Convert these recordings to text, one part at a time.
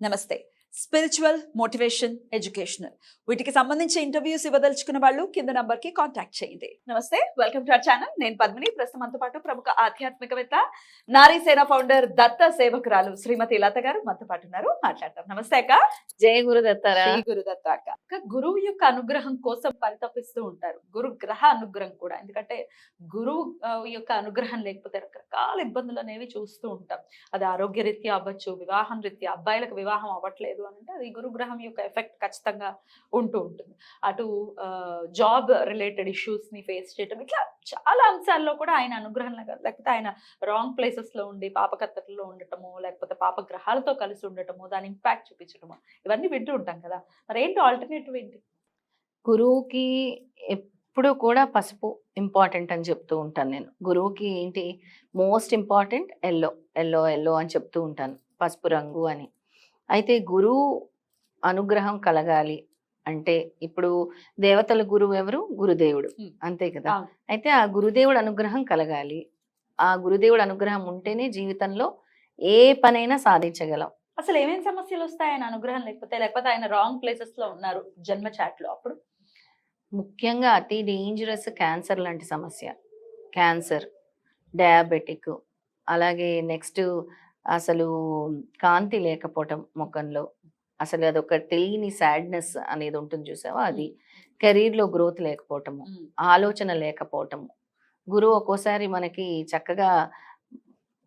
నమస్తే spiritual motivation educational వీటికి సంబంధించి ఇంటర్వ్యూస్ ఇవ్వదలుచుకున్న వాళ్ళు కింద నంబర్కి కాంటాక్ట్ చేయండి. నమస్తే వెల్కమ్ టు అవర్ ఛానల్ నేను పద్మిని. ప్రస్తుతం మనతో పాటు ప్రముఖ ఆధ్యాత్మికవేత్త నారీ సేన ఫౌండర్ దత్త సేవకురాలు శ్రీమతి లత గారు మనతో పాటు ఉన్నారు. మాట్లాడతాం నమస్తే అక్క. జయ గురుదత్తారా. శ్రీ గురుదత్త అక్క. అక్క గురువు యొక్క అనుగ్రహం కోసం పరితపిస్తూ ఉంటారు. గురు గ్రహ అనుగ్రహం కూడా. ఎందుకంటే గురువు యొక్క అనుగ్రహం లేకపోతే రకరకాల ఇబ్బందులు అనేవి చూస్తూ ఉంటాం. అది ఆరోగ్య రీత్యా అవ్వచ్చు వివాహం రీత్యా అబ్బాయిలకు వివాహం అవ్వట్లేదు. అని అంటే అది గురుగ్రహం యొక్క ఎఫెక్ట్ ఖచ్చితంగా ఉంటూ ఉంటుంది. అటు జాబ్ రిలేటెడ్ ఇష్యూస్ని ఫేస్ చేయటం ఇట్లా చాలా అంశాల్లో కూడా ఆయన అనుగ్రహం లేకపోతే ఆయన రాంగ్ ప్లేసెస్లో ఉండి పాపకత్తలో ఉండటము లేకపోతే పాప గ్రహాలతో కలిసి ఉండటము దాని ఇంపాక్ట్ చూపించడము ఇవన్నీ వింటూ ఉంటాం కదా. మరి ఏంటి ఆల్టర్నేటివ్ ఏంటి? గురువుకి ఎప్పుడు కూడా పసుపు ఇంపార్టెంట్ అని చెప్తూ ఉంటాను నేను. గురువుకి ఏంటి? Most important yellow yellow yellow అని చెప్తూ ఉంటాను. పసుపు రంగు అని. అయితే గురువు అనుగ్రహం కలగాలి. అంటే ఇప్పుడు దేవతల గురువు ఎవరు? గురుదేవుడు. అంతే కదా. అయితే ఆ గురుదేవుడు అనుగ్రహం కలగాలి. ఆ గురుదేవుడు అనుగ్రహం ఉంటేనే జీవితంలో ఏ పనైనా సాధించగలం. అసలు ఏమేం సమస్యలు వస్తాయి ఆయన అనుగ్రహం లేకపోతే లేకపోతే ఆయన రాంగ్ ప్లేసెస్లో ఉన్నారు జన్మ చాట్లో అప్పుడు? ముఖ్యంగా అతి డేంజరస్ క్యాన్సర్ లాంటి సమస్య. క్యాన్సర్ డయాబెటిక్ అలాగే నెక్స్ట్ అసలు కాంతి లేకపోవటం ముఖంలో. అసలు అదొక తెలియని సాడ్నెస్ అనేది ఉంటుంది చూసావా అది. కెరీర్లో గ్రోత్ లేకపోవటము ఆలోచన లేకపోవటము. గురువు ఒక్కోసారి మనకి చక్కగా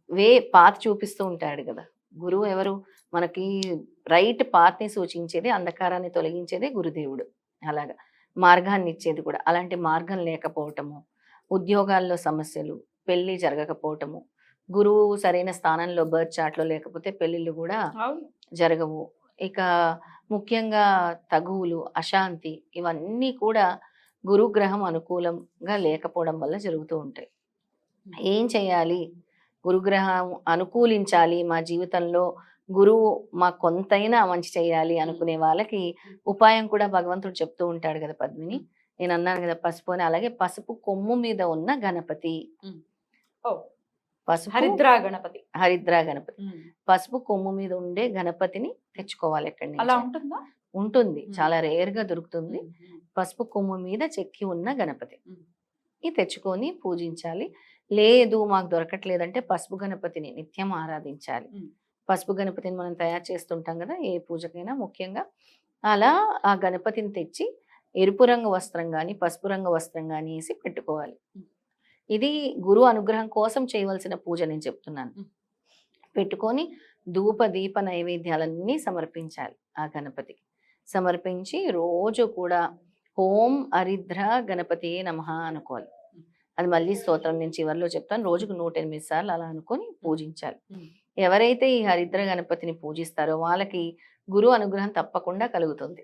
వే పాత్ చూపిస్తూ ఉంటాడు కదా. గురువు ఎవరు? మనకి రైట్ పాత్ని సూచించేది అంధకారాన్ని తొలగించేది గురుదేవుడు. అలాగా. మార్గాన్ని ఇచ్చేది కూడా. అలాంటి మార్గం లేకపోవటము ఉద్యోగాల్లో సమస్యలు పెళ్ళి జరగకపోవటము గురువు సరైన స్థానంలో బర్త్ చాట్లో లేకపోతే పెళ్ళిళ్ళు కూడా జరగవు. ఇక ముఖ్యంగా తగువులు అశాంతి ఇవన్నీ కూడా గురుగ్రహం అనుకూలంగా లేకపోవడం వల్ల జరుగుతూ ఉంటాయి. ఏం చేయాలి? గురుగ్రహం అనుకూలించాలి. మా జీవితంలో గురువు మా కొంతైనా మంచి చేయాలి అనుకునే వాళ్ళకి ఉపాయం కూడా భగవంతుడు చెప్తూ ఉంటాడు కదా పద్మిని. నేను అన్నాను కదా పసుపు అని. అలాగే పసుపు కొమ్ము మీద ఉన్న గణపతి. పసుపు హరిద్రా గణపతి. హరిద్రా గణపతి. పసుపు కొమ్ము మీద ఉండే గణపతిని తెచ్చుకోవాలి ఎక్కడి అలా ఉంటుందా? ఉంటుంది. చాలా రేర్గా దొరుకుతుంది పసుపు కొమ్ము మీద చెక్కి ఉన్న గణపతి. ఇది తెచ్చుకొని పూజించాలి. లేదు మాకు దొరకట్లేదంటే పసుపు గణపతిని నిత్యం ఆరాధించాలి. పసుపు గణపతిని మనం తయారు చేస్తుంటాం కదా ఏ పూజకైనా ముఖ్యంగా. అలా ఆ గణపతిని తెచ్చి ఎరుపు రంగు వస్త్రం కానీ పసుపు రంగు వస్త్రం కానీ వేసి పెట్టుకోవాలి. ఇది గురు అనుగ్రహం కోసం చేయవలసిన పూజ నేను చెప్తున్నాను. పెట్టుకొని ధూప దీప నైవేద్యాలన్నీ సమర్పించాలి ఆ గణపతికి. సమర్పించి రోజు కూడా ఓం హరిద్ర గణపతి నమః అనుకోవాలి. అది మళ్ళీ స్తోత్రం నేను చివరిలో చెప్తాను. రోజుకు నూట ఎనిమిది సార్లు అలా అనుకొని పూజించాలి. ఎవరైతే ఈ హరిద్ర గణపతిని పూజిస్తారో వాళ్ళకి గురు అనుగ్రహం తప్పకుండా కలుగుతుంది.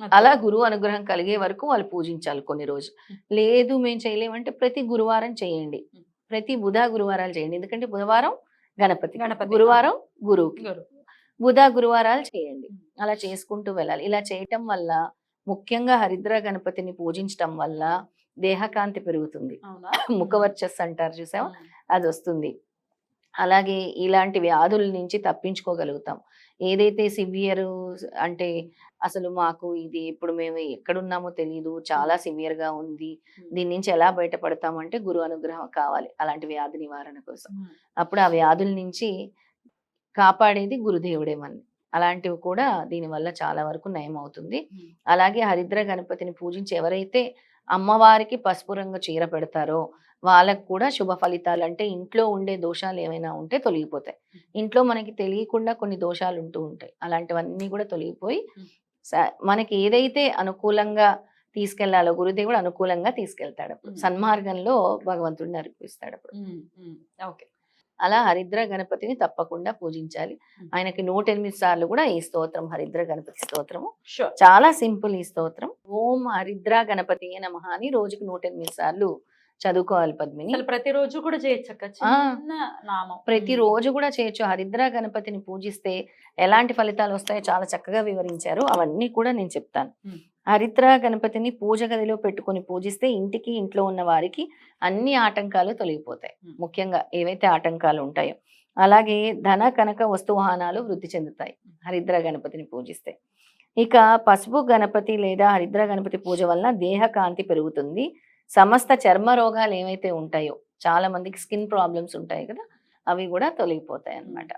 అలా గురువు అనుగ్రహం కలిగే వరకు వాళ్ళు పూజించాలి కొన్ని రోజులు లేదు మేము చేయలేమంటే ప్రతి గురువారం చేయండి. ప్రతి బుధ గురువారాలు చేయండి. ఎందుకంటే బుధవారం గణపతి గణపతి. గురువారం గురువుకి. గురు. బుధ గురువారాలు చేయండి. అలా చేసుకుంటూ వెళ్ళాలి. ఇలా చేయటం వల్ల ముఖ్యంగా హరిద్ర గణపతిని పూజించటం వల్ల దేహకాంతి పెరుగుతుంది. అవునా? ముఖవర్చస్సు అంటారు ఉమ్, అది వస్తుంది. అలాగే ఇలాంటి వ్యాధుల నుంచి తప్పించుకోగలుగుతాం. ఏదైతే సివియర్ అంటే అసలు మాకు ఇది ఇప్పుడు మేము ఎక్కడున్నామో తెలియదు చాలా సివియర్గా ఉంది దీని నుంచి ఎలా బయటపడతామంటే గురు అనుగ్రహం కావాలి అలాంటి వ్యాధి నివారణ కోసం. అప్పుడు ఆ వ్యాధుల నుంచి కాపాడేది గురుదేవుడే మనని. అలాంటివి కూడా దీనివల్ల చాలా వరకు నయం అవుతుంది. అలాగే హరిద్ర గణపతిని పూజించి ఎవరైతే అమ్మవారికి పసుపు రంగు చీర పెడతారో వాళ్ళకు కూడా శుభ ఫలితాలు అంటే ఇంట్లో ఉండే దోషాలు ఏమైనా ఉంటే తొలగిపోతాయి. ఇంట్లో మనకి తెలియకుండా కొన్ని దోషాలు ఉంటూ ఉంటాయి. అలాంటివన్నీ కూడా తొలగిపోయి మనకి ఏదైతే అనుకూలంగా తీసుకెళ్ళాలో గురుదేవుడు అనుకూలంగా తీసుకెళ్తాడు అప్పుడు. సన్మార్గంలో భగవంతుడిని అర్పిస్తాడు అప్పుడు. ఓకే. అలా హరిద్ర గణపతిని తప్పకుండా పూజించాలి. ఆయనకి నూట ఎనిమిది సార్లు కూడా ఈ స్తోత్రం హరిద్ర గణపతి స్తోత్రము. చాలా సింపుల్ ఈ స్తోత్రం. ఓం హరిద్ర గణపతి నమః అని రోజుకి నూట ఎనిమిది సార్లు చదువుకోవాలి పద్మిని. ప్రతిరోజు కూడా చేయొచ్చక్క. చిన్న నామం. ప్రతి రోజు కూడా చేయొచ్చు. హరిద్ర గణపతిని పూజిస్తే ఎలాంటి ఫలితాలు వస్తాయో చాలా చక్కగా వివరించారు. అవన్నీ కూడా నేను చెప్తాను. హరిద్ర గణపతిని పూజ గదిలో పెట్టుకొని పూజిస్తే ఇంటికి ఇంట్లో ఉన్న వారికి అన్ని ఆటంకాలు తొలగిపోతాయి. ముఖ్యంగా ఏవైతే ఆటంకాలు ఉంటాయో. అలాగే ధన కనక వస్తువాహనాలు వృద్ధి చెందుతాయి హరిద్ర గణపతిని పూజిస్తే. ఇక పసుపు గణపతి లేదా హరిద్ర గణపతి పూజ వలన దేహ కాంతి పెరుగుతుంది. సమస్త చర్మ రోగాలు ఏవైతే ఉంటాయో చాలా మందికి స్కిన్ ప్రాబ్లమ్స్ ఉంటాయి కదా అవి కూడా తొలగిపోతాయి అన్నమాట.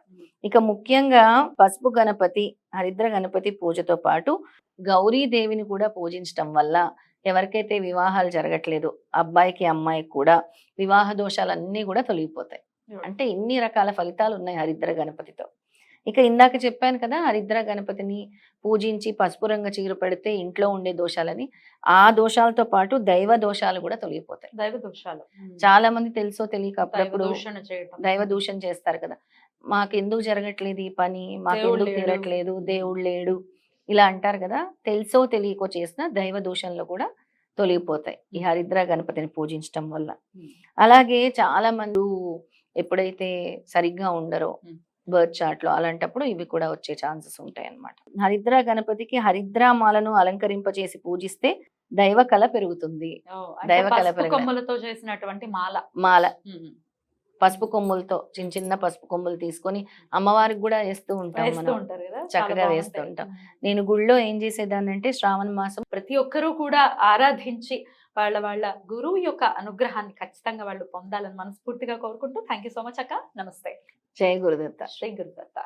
ఇక ముఖ్యంగా పసుపు గణపతి హరిద్ర గణపతి పూజతో పాటు గౌరీదేవిని కూడా పూజించటం వల్ల ఎవరికైతే వివాహాలు జరగట్లేదు అబ్బాయికి అమ్మాయికి కూడా వివాహ దోషాలన్నీ కూడా తొలగిపోతాయి. అంటే ఇన్ని రకాల ఫలితాలు ఉన్నాయి హరిద్ర గణపతితో. ఇక ఇందాక చెప్పాను కదా హరిద్ర గణపతిని పూజించి పసుపు రంగు చీర పెడితే ఇంట్లో ఉండే దోషాలని ఆ దోషాలతో పాటు దైవ దోషాలు కూడా తొలగిపోతాయి. దైవ దోషాలు. చాలా మంది తెలుసో తెలియక దైవ అప్పుడప్పుడు దైవ దూషణ చేస్తారు కదా. మాకు ఎందుకు జరగట్లేదు ఈ పని? మాకు ఎందుకు లేడు. తీరట్లేదు దేవుడు లేడు. ఇలా అంటారు కదా. తెలుసో తెలియకో చేసిన దైవ దూషణలు కూడా తొలగిపోతాయి ఈ హరిద్ర గణపతిని పూజించటం వల్ల. అలాగే చాలా మంది ఎప్పుడైతే సరిగ్గా ఉండరో. బర్త్ చార్ట్లో అలాంటప్పుడు ఇవి కూడా వచ్చే ఛాన్సెస్ ఉంటాయి అన్నమాట హరిద్ర గణపతికి హరిద్రామాలను అలంకరింపచేసి పూజిస్తే దైవ కళ పెరుగుతుంది దైవ కళ. కొమ్మలతో చేసినటువంటి మాల మాల. పసుపు కొమ్ములతో చిన్న చిన్న పసుపు కొమ్ములు తీసుకొని అమ్మవారికి కూడా వేస్తూ ఉంటాం మనం. చక్కగా వేస్తూ. ఉంటాం. నేను గుళ్ళో ఏం చేసేదాన్ని అంటే శ్రావణ మాసం ప్రతి ఒక్కరూ కూడా ఆరాధించి వాళ్ళ వాళ్ళ గురువు యొక్క అనుగ్రహాన్ని ఖచ్చితంగా వాళ్ళు పొందాలని మనస్ఫూర్తిగా కోరుకుంటూ థ్యాంక్ యూ సో మచ్ అక్క. నమస్తే. జయ గురుదత్త. శ్రీ గురుదత్త.